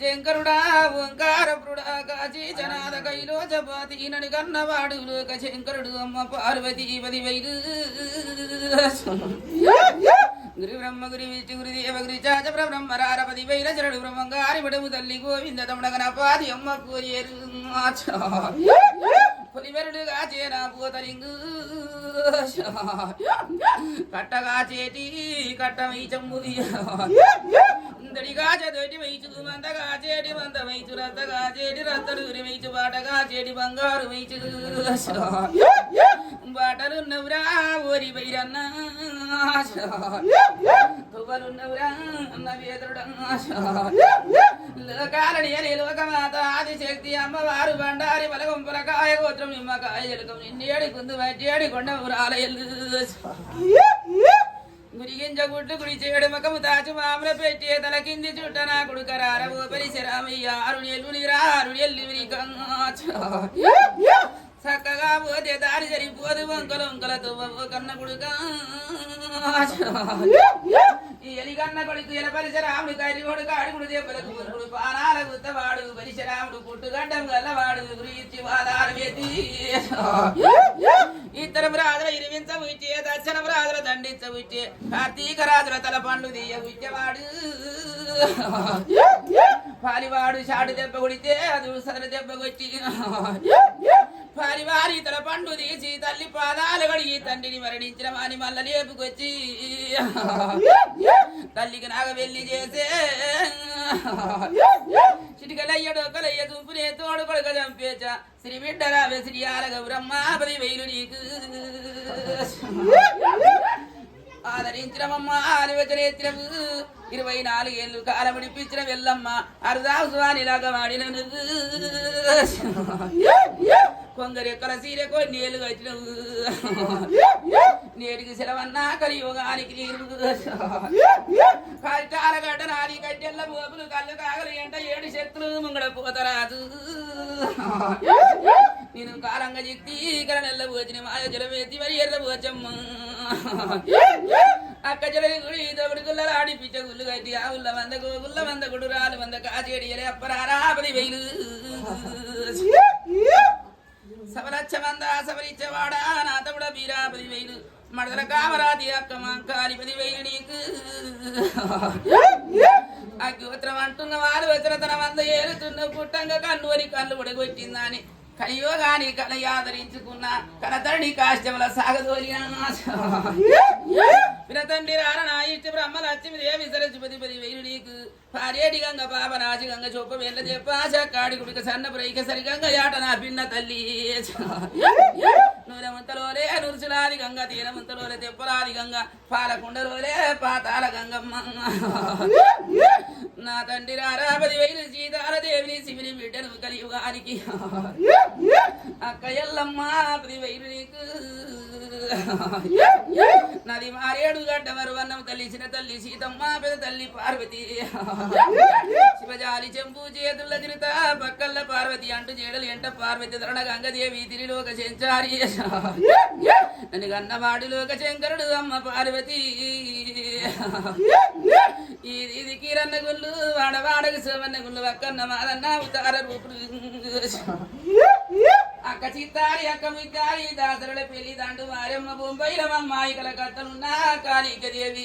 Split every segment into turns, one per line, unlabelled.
శంకరుడా ఓంకారపురుడా కాచి జనాద కైలో జపాతి నడి కన్నవాడు లోక శంకరుడు అమ్మ పార్వతి పది వైరు గురు బ్రహ్మ గురి విష్ణు గురు దేవ గురి చాచ బ్రహ్మ రారపతి వైర చరడు బ్రహ్మంగారి బడము తల్లి గోవింద తమడగన పాది అమ్మ కోరియరు పులివెరుడుగా చేరా పూతరింగు కట్టగా చేటి కట్ట చమ్ముది దడిగా చదోటి వైచు మందగా చేటి మంద వైచు రద్దగా చేటి రద్దడు వైచు బాటగా చేటి బంగారు వైచు బాటలున్నవురా ఓరి బైరన్న. తువ్వలున్నవురా అన్న వేదరుడన్నా ఆదిశక్తి అమ్మవారు బండారి బలగొంపల కాయ గోత్రం నిమ్మకాయ జలకం నిండేడి కుందు మధ్యేడి కొండ రాలయల్లు గురిగింజ గుడ్లు గుడి చేయడు ముఖము తాచు మామల పెట్టే తల కింది చుట్ట నా కొడుక రారవో పరిశరామయ్య అరుణి ఎల్లుని రా చక్కగా పోతే దారి సరిపోదు వంకలు వంకలతో కన్న కొడుక. ఈ ఎలిగన్న కొడుకు ఎల పరిశరాముడు కరి కొడుకు అడుగుడు దెబ్బలకు కొడుకుడు పానాల గుత్తవాడు పరిశరాముడు పుట్టుగడ్డం గల్లవాడు గురించి వాదాలు వేతి ఇతర రాజుల ఇరివించ విచ్చే దర్శన రాజుల దండించ విచ్చే కార్తీక రాజుల తల పండు తీయ విచ్చవాడు పాలివాడు షాడు దెబ్బ కొడితే అది సదర దెబ్బ భారి వారి తల పండు తీసి తల్లి పాదాలు కడిగి తండ్రిని మరణించిన వాని మళ్ళ లేపుకొచ్చి తల్లికి నాగ వెళ్ళి చేసే చిటికలయ్యడు డొక్కలయ్య తుంపునే తోడు కొడుక చంపేచ. శ్రీ బిడ్డరా శ్రీ ఆలగ బ్రహ్మాపది వేలు నీకు. ఆదరించినమమ్మ ఆలివచనేత్రము ఇరవై నాలుగేళ్ళు కాలమడిపించిన వెళ్ళమ్మ అరుదాసు స్వామిలాగా వాడిన కొందరు ఎక్కల సీర కొన్ని ఏళ్ళు కట్టినవు నేటికి సెలవన్నా కలియుగానికి నీరు. కష్టాల గడ్డ నాది కట్టెల్ల మోపులు కళ్ళు కాగలు ఎంట ఏడు శక్తులు ముంగడ పోతరాదు. నేను కాలంగా చిక్తి ఇక్కడ నెల్ల పోచిన మాయ జలవేతి మరి ఎర్ర పోచమ్మ. అక్క జల గుడి తొగుడు గుల్లలు ఆడిపించ గుళ్ళు కట్టి ఆ ఉల్ల వంద గుల్ల వంద గుడు రాలు వంద కాచేడి ఎలే అప్పరారా పది వెయిలు సవరచ్చ మంద సవరించవాడా నా తమ్ముడ బీరా పది వేలు మడదల కామరాది అక్క మంకాలి పది వేలు నీకు ఆ గోత్రం అంటున్న వారు వచ్చిన తన మంద ఏలుతున్న పుట్టంగా కన్ను అని కళ్ళు ఉడగొట్టిందని కయ్యో కలయాదరించుకున్న కనతరణి ఆదరించుకున్న కనతడి కాష్టముల సాగదోలిన వినతండి రార ఇష్ట బ్రహ్మ లక్ష్మి దేవి సరస్వతి పది వేలు నీకు పారేటి గంగ పాప నాచి గంగ చొప్ప వెళ్ళ చెప్ప కాడి గుడిక సన్న ప్రైక సరి గంగ యాట నా పిన్న తల్లి. నూనెమంతలోలే నురుచులాది గంగ తీరమంతలోలే తెప్పలాది గంగ పాలకుండలోలే పాతాల గంగమ్మ. నా తండ్రి రారా పది వేలు సీతాల శివుని బిడ్డను కలియుగానికి. అక్క ఎల్లమ్మ పది వేలు నీకు. నది మారేడు గడ్డ మరువన్నం కలిసిన తల్లి సీతమ్మ పెద్ద తల్లి పార్వతి. శివజాలి చెంపు చేతుల తిరుత పక్కల్ల పార్వతి అంటు చేడలు ఎంట పార్వతి ధరణ గంగదేవి తిరిలోక చెంచారి నన్ను కన్నవాడు లోక శంకరుడు అమ్మ పార్వతి. ఇది ఇది కిరన్న గుళ్ళు వాడవాడకు శివన్న గుళ్ళు అక్కన్న మాదన్న ఉతార రూపులు. అక్క చిత్తారి అక్క మిత్తారి దాసరుల పెళ్ళి దండు వారమ్మ బొంబైల అమ్మాయికల కత్తలున్నా కాళిక దేవి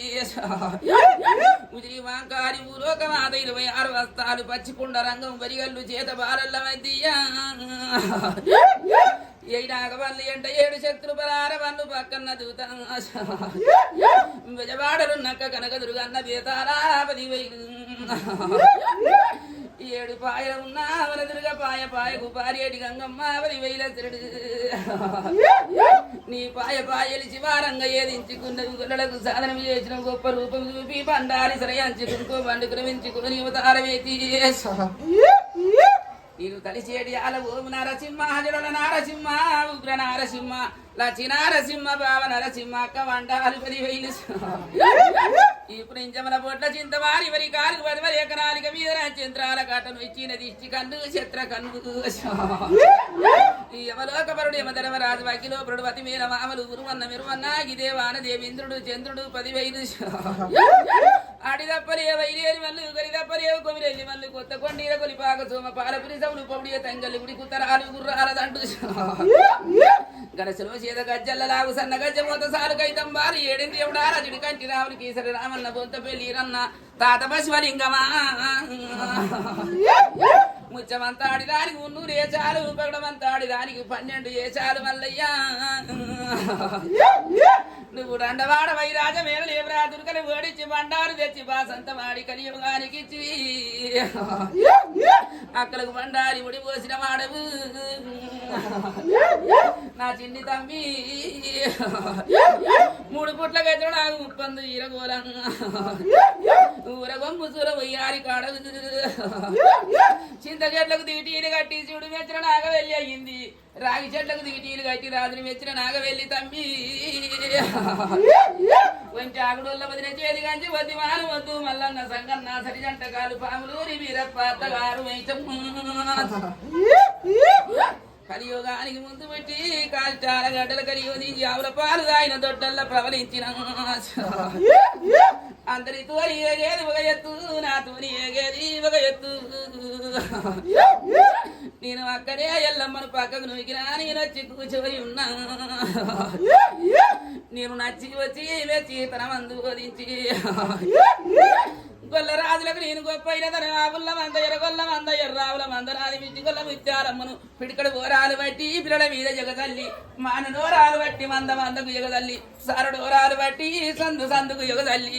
ఉదిరి వాంకారి ఊరోక మాత ఇరవై ఆరు వస్తాలు పచ్చిపుండ రంగం వరిగల్లు చేత బాలల్ల మధ్య. ఏ నాగవల్లి అంటే ఏడు శక్తులు పరార వన్ను పక్కన్న దూత విజవాడలు నక్క కనక దుర్గన్న బేతారాపది ఏడు పాయ ఉన్నా వరదురుగా పాయ పాయ గుపారి ఏడి గంగమ్మ వరి తిరుడు. నీ పాయ పాయలు శివారంగ ఏదించుకున్న గుల్లలకు సాధనం చేసిన గొప్ప రూపం చూపి పండారి బండారి సరయంచుకుంటూ బండుకుని మించుకుని తారవేతి నీరు తలిచేడి అల ఓం నరసింహ జడల నారసింహ ఉగ్ర నారసింహ లచి నారసింహ బావ నరసింహ అక్క వండాలు పది వేలు. ఇప్పుడు ఇంచమల పొట్ల చింతవారి వరి కాలు పదవరి ఎకరాలిక మీద చంద్రాల కాటను ఇచ్చిన దిష్టి కన్ను చిత్ర కన్ను. ఈ యమలోకపరుడు యమధర్మరాజు వకిలో ప్రడువతి మీద మామలు గురువన్న మిరువన్న గిదేవాన దేవేంద్రుడు చంద్రుడు పదివేలు. ఆడిదప్పలే వైరేరి మల్లు గరిదప్పలే కొమిరెల్లి మళ్ళీ కొత్త కొండీర కొలిపాక సోమ పాలపురి సౌలు పొడియ తంగలి గుడి కుత్తరాలు గుర్రాల దండు. గరసలో చేద గజ్జల్ల లాగు సన్న గజ్జ మోత సాలు కైతం బారు ఏడింది ఎవడా రజుడి కంటి రాముడి కీసరి రామన్న బొంత పెళ్ళి రన్న తాత పశువలింగమా. ముచ్చమంతా ఆడిదానికి ఉన్నూరు చాలు పగడమంతా ఆడిదానికి పన్నెండు ఏ చాలు మల్లయ్యా. నువ్వు వైరాజ మేలు లేవరా దుర్గని ఓడించి బండారు తెచ్చి బాసంత వాడి కలియుగానికి ఇచ్చి. అక్కలకు బండారి ఉడి పోసిన వాడవు. నా చిన్ని తమ్మి. మూడు పుట్ల గజలు నాకు ముప్పందు ఈరగోలం. ఊరగొమ్ము సూర వయ్యారి కాడవు చింత చెట్లకు దిగిటీలు కట్టి చూడు మెచ్చిన నాగవెల్లి అయ్యింది. రాగి చెట్లకు దిగిటీలు కట్టి రాత్రి మెచ్చిన నాగవెల్లి తమ్మి. కొంచెం ఆగుడోళ్ళ వదిన చేతి కంచి వద్ది మాను వద్దు. మల్లన్న సంగన్న సరిజంట కాలు పాములూరి వీరప్ప అత్తగారు వైచమ్మ కలియుగానికి ముందు పెట్టి కాల్చాల గడ్డల కలియుగి ఆవుల పాలు దాయిన దొడ్డల్లా ప్రవలించిన. అందరి తోని ఏగేది ఒక ఎత్తు నా తోని ఏగేది ఒక ఎత్తు. నేను అక్కడే ఎల్లమ్మను పక్కకు నూకినా నేను వచ్చి కూర్చొని ఉన్నా. నేను నచ్చి వచ్చి ఈమె చీతన మందు బోధించి గొల్ల రాజులకు నేను గొప్ప అయినదని మంద ఎర్రగొల్ల మంద ఎర్రావుల మంద నాది మిట్టి గొల్ల ముత్యాలమ్మను. పిడికడు ఓరాలు బట్టి పిల్లల మీద జగదల్లి మాన నోరాలు బట్టి మంద మందకు జగదల్లి సరడోరాలు బట్టి సందు సందుకు జగదల్లి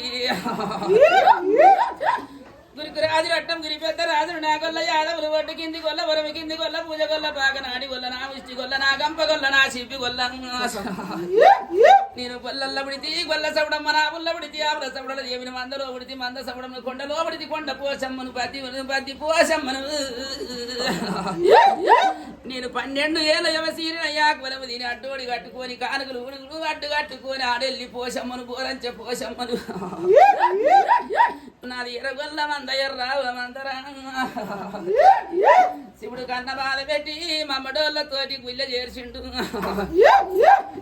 గురికి రాజు రట్టం గురి పెద్ద రాజును నా గొల్ల యాదవులు ఒడ్డు కింది గొల్ల వరమి కింది గొల్ల పూజ గొల్ల పాక నాడి గొల్ల నా ముష్టి గొల్ల నా గంప గొల్ల నా సిప్పి గొల్ల. నేను గొల్లల్ల పుడితి గొల్ల సవడమ్మ నా పుల్ల పుడితి ఆవుల సవడల దేవిని మందలో పుడితి మంద సవడమ్మ కొండలో పుడితి కొండ పోసమ్మను పతి పతి పోసమ్మను. నేను పన్నెండు ఏళ్ళ యువసీని అయ్యాకు వలము దీని అడ్డోడి కట్టుకొని కానుకలు ఉడుగులు అడ్డు కట్టుకొని ఆడెళ్ళి పోసమ్మను పోరంచ పోసమ్మను. నాది ఎర్రగొల్ల మంద ఎర్ర మందరా శివుడు కన్న పెట్టి మమ్మడోళ్ళతోటి గుళ్ళ చేర్చిండు.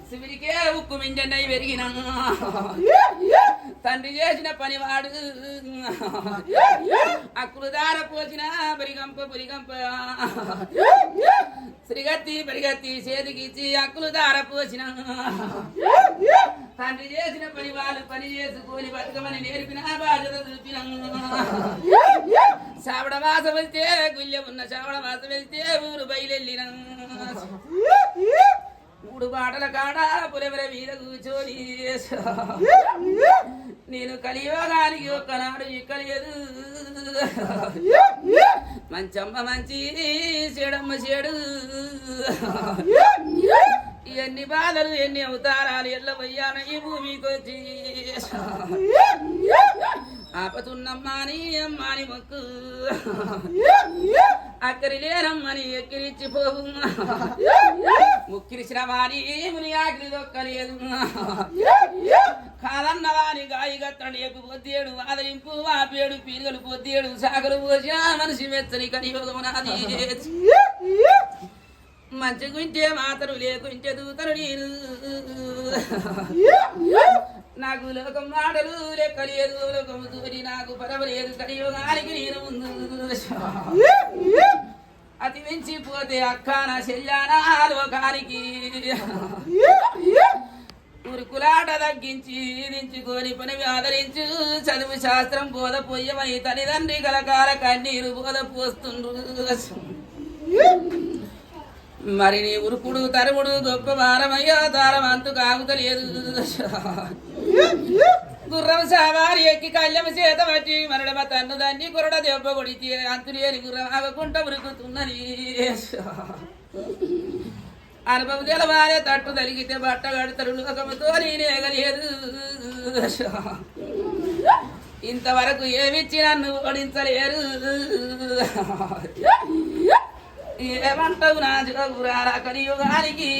శివుడికే ఉక్కు మింజన్నై పెరిగిన. తండ్రి చేసిన పనివాడు. అక్కులు దార పోసిన బరిగంప బరిగంప. శ్రీగత్తి పరిగత్తి చేతికిచ్చి అక్కులు దార పోసిన. తండ్రి చేసిన పని వాళ్ళు పని చేసుకొని బతుకమని నేర్పిన బాధ్యత చూపిన. శ్రావణ మాసం వెళ్తే గుళ్ళెం ఉన్న శ్రావణ మాసం వెళ్తే ఊరు బయలెళ్ళిన. మూడు బాటల కాడ పులవర మీద కూర్చొని నేను కలియోగానికి ఒక్కనాడు ఇక్కలేదు. మంచమ్మ మంచి చెడమ్మ చెడు. ఎన్ని బాధలు ఎన్ని అవతారాలు ఎల్లవయ్యాన ఈ భూమికి వచ్చి ఆపతున్నమ్మాని అమ్మాని మొక్కు. అక్కరి లేనమ్మని ఎక్కిరిచ్చిపోవు. ముక్కిరి శ్రమాని ముని ఆకలి దొక్కలేదు. కాదన్నవాని గాయి గత్ర లేపు పొద్దేడు ఆదరింపు వాపేడు పీరుగలు పొద్దేడు సాగలు పోసా మనిషి మెచ్చని కలియోగము నాది మంచి గుంటే మాతరు లేకుంటే దూతరు నేను నాకు లోకం మాటలు లెక్కలేదు లోకము దూరి నాకు పరవలేదు కలియుగానికి నేను ముందు. అతి మించిపోతే అక్క నా చెల్లానా లోకానికి. ఉరుకులాట తగ్గించి దించుకొని పని ఆదరించు. చదువు శాస్త్రం బోధ పోయమని తల్లిదండ్రి కలకాల కన్నీరు బోధ పోస్తుండ్రు మరి నీ ఉరుకుడు తరుముడు గొప్ప భారమయ్యో దారం అంతు కాగుతలేదు. గుర్రం సావారి ఎక్కి కళ్ళెం చేత పట్టి మరడమ తన్ను దాన్ని కురడ దెబ్బ కొడితే అంతులేని గుర్రం అవకుంట ఉరుకుతున్నది. అనుభవం తెలవారే తట్టు తలిగితే బట్ట కడతారు లోకముతో నేనేగలేదు ఇంతవరకు ఏమిచ్చి నన్ను ఓడించలేరు? ఏమంటావు నా జోగురాల కలియుగానికి?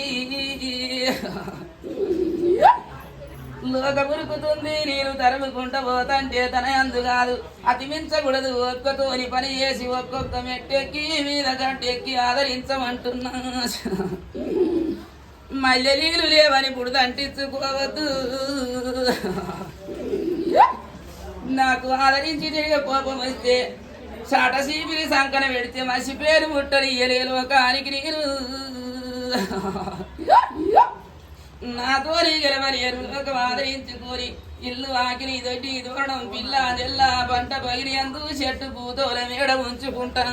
లోక మురుకుతుంది. నేను తరుముకుంట పోతంటే తన అందు కాదు. అతిమించకూడదు. ఒక్కతోని పని చేసి ఒక్కొక్క మెట్టెక్కి మీద గట్టెక్కి ఆదరించమంటున్నా. మల్లె నీళ్ళు లేవని బుడదంటించుకోవద్దు నాకు ఆదరించి తిరిగి కోపం వస్తే చాటసీపిని సంకన పెడితే మసి పేరు ముట్టని ఒక లోకానికి నేను నాతోని గెలవలేరు లోకం ఆదరించుకొని ఇల్లు ఆకిలి దొడ్డి దూరడం పిల్ల జెల్ల పంట పగిలి అందు చెట్టు పూతోల మేడ ఉంచుకుంటా